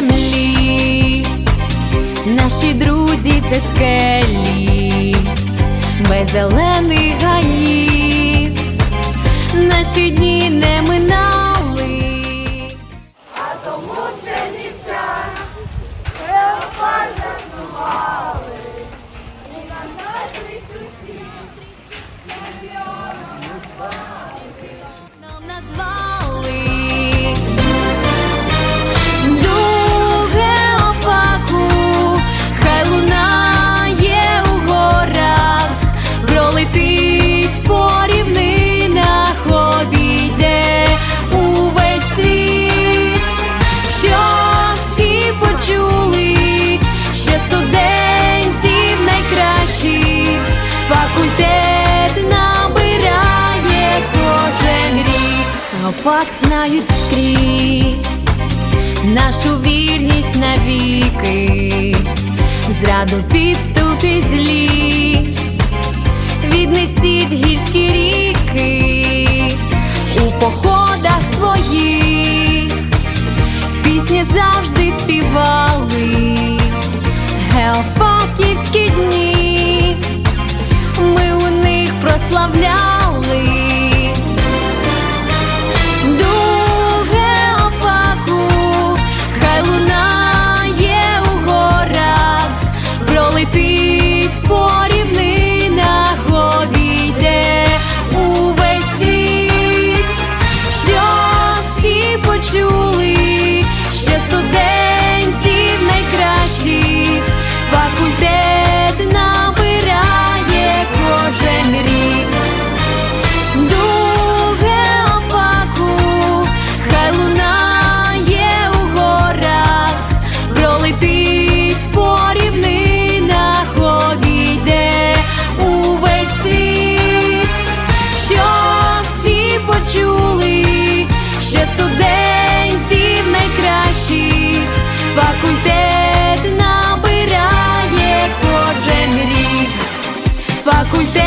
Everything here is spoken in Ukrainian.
землі, наші друзі це скелі, без зелених гаїв, наші дні не минають. Факт знають скрізь. Нашу вірність навіки, зраду підступ і злість, віднесіть гірські ріки у походах своїх, пісні завжди співали, геофаківські дні, ми у них прославляли. facultad.